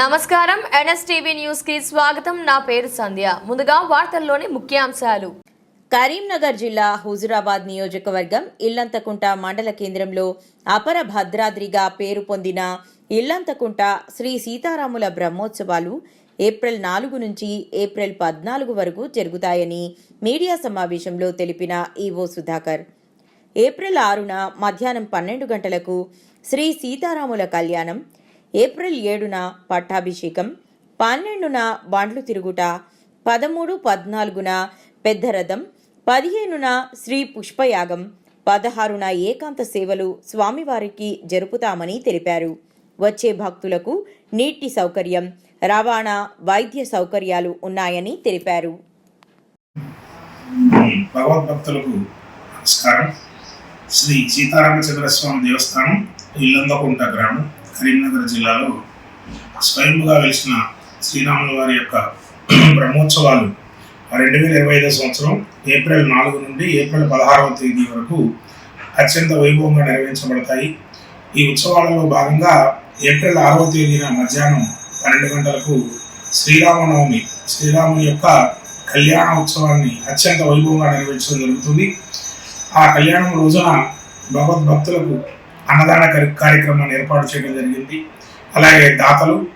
నమస్కారం. ఎన్ఎస్టీవీ న్యూస్కి స్వాగతం. నా పేరు సంధ్య. ముందుగా వార్తల్లోని ముఖ్యాంశాలు. కరీంనగర్ జిల్లా హుజురాబాద్ నియోజకవర్గం ఇల్లంతకుంట మండల కేంద్రంలో అపర భద్రాద్రిగా పేరు పొందిన ఇల్లంతకుంట శ్రీ సీతారాముల బ్రహ్మోత్సవాలు ఏప్రిల్ నాలుగు నుంచి ఏప్రిల్ పద్నాలుగు వరకు జరుగుతాయని మీడియా సమావేశంలో తెలిపిన ఈవో సుధాకర్. ఏప్రిల్ ఆరున మధ్యాహ్నం పన్నెండు గంటలకు శ్రీ సీతారాముల కళ్యాణం ఏప్రిల్ ఏడున పట్టాభిషేకం పన్నెండున బండ్లు తిరుగుట పదమూడు పద్నాలుగున పెద్ద రథం పదిహేనున శ్రీ పుష్పయాగం పదహారున ఏకాంత సేవలు స్వామివారికి జరుపుతామని తెలిపారు. వచ్చే భక్తులకు నీటి సౌకర్యం రవాణా వైద్య సౌకర్యాలు ఉన్నాయని తెలిపారు. భగవద్భక్తులకు నమస్కారం. శ్రీ సీతారామచంద్రస్వామి దేవస్థానం ఇల్లందకుంట గ్రామం. కరీంనగర్ జిల్లాలో స్వయంగా వెలిసిన శ్రీరాముల వారి యొక్క బ్రహ్మోత్సవాలు రెండు వేల ఇరవై ఐదో సంవత్సరం ఏప్రిల్ నాలుగు నుండి ఏప్రిల్ పదహారవ తేదీ వరకు అత్యంత వైభవంగా నిర్వహించబడతాయి. ఈ ఉత్సవాలలో భాగంగా ఏప్రిల్ ఆరవ తేదీన మధ్యాహ్నం పన్నెండు గంటలకు శ్రీరామనవమి శ్రీరాముని యొక్క కళ్యాణ ఉత్సవాన్ని అత్యంత వైభవంగా నిర్వహించడం జరుగుతుంది. ఆ కళ్యాణం రోజున భగవద్భక్తులకు అన్నదాన కార్య- కార్యక్రమాన్ని ఏర్పాటు చేయడం జరిగింది. అలాగే దాతలు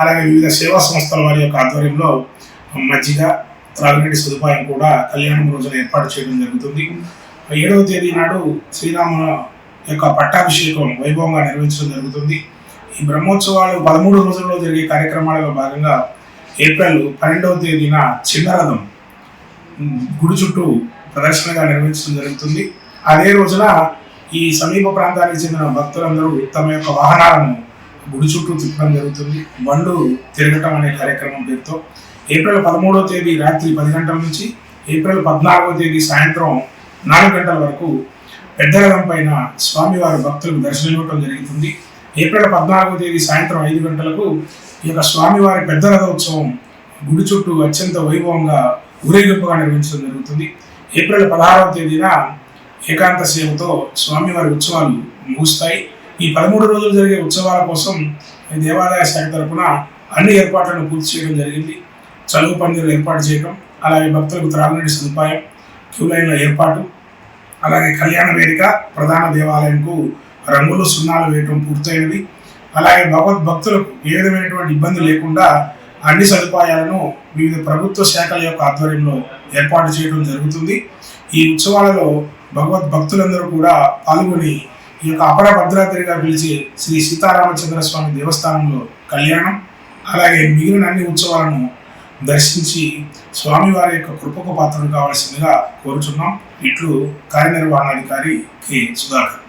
అలాగే వివిధ సేవా సంస్థల వారి యొక్క ఆధ్వర్యంలో మజ్జిగ త్రాగునీటి సదుపాయం కూడా కళ్యాణం రోజున ఏర్పాటు చేయడం జరుగుతుంది. ఏడవ తేదీ నాడు శ్రీరాముల యొక్క పట్టాభిషేకం వైభవంగా నిర్వహించడం జరుగుతుంది. ఈ బ్రహ్మోత్సవాలు పదమూడు రోజుల్లో జరిగే కార్యక్రమాలలో భాగంగా ఏప్రిల్ పన్నెండవ తేదీన చిన్నరథం గుడి చుట్టూ ప్రదర్శనగా నిర్వహించడం జరుగుతుంది. అదే రోజున ఈ సమీప ప్రాంతానికి చెందిన భక్తులందరూ తమ యొక్క వాహనాలను గుడి చుట్టూ తిప్పడం జరుగుతుంది. బండ్లు తిరగటం అనే కార్యక్రమం పేరుతో ఏప్రిల్ పదమూడవ తేదీ రాత్రి పది గంటల నుంచి ఏప్రిల్ పద్నాలుగో తేదీ సాయంత్రం నాలుగు గంటల వరకు పెద్ద పైన స్వామివారి భక్తులకు దర్శనం ఇవ్వడం జరుగుతుంది. ఏప్రిల్ పద్నాలుగో తేదీ సాయంత్రం ఐదు గంటలకు ఈ యొక్క స్వామివారి పెద్ద రథోత్సవం గుడి చుట్టూ అత్యంత వైభవంగా ఊరేగింపుగా నిర్వహించడం జరుగుతుంది. ఏప్రిల్ పదహారవ తేదీన ఏకాంత సేవతో స్వామివారి ఉత్సవాలు ముగుస్తాయి. ఈ పదమూడు రోజులు జరిగే ఉత్సవాల కోసం దేవాలయ దేవాదాయ శాఖ తరఫున అన్ని ఏర్పాట్లను పూర్తి చేయడం జరిగింది. చలువు పందిరు ఏర్పాటు చేయడం అలాగే భక్తులకు త్రాగునీటి సదుపాయం క్యూ లైన్ల ఏర్పాటు అలాగే కళ్యాణ వేదిక ప్రధాన దేవాలయంకు రంగులు సున్నాలు వేయటం పూర్తయినది. అలాగే భగవద్ భక్తులకు ఏ విధమైనటువంటి ఇబ్బంది లేకుండా అన్ని సదుపాయాలను వివిధ ప్రభుత్వ శాఖల యొక్క ఆధ్వర్యంలో ఏర్పాటు చేయడం జరుగుతుంది. ఈ ఉత్సవాలలో భగవద్ భక్తులందరూ కూడా పాల్గొని ఈ యొక్క అపర భద్రాద్రిగా పిలిచి శ్రీ సీతారామచంద్ర స్వామి దేవస్థానంలో కళ్యాణం అలాగే మిగిలిన అన్ని ఉత్సవాలను దర్శించి స్వామివారి యొక్క కృపకు పాత్రలు కావాల్సిందిగా కోరుచున్నాం. ఇట్లు కార్యనిర్వహణాధికారి కె సుధాకర్.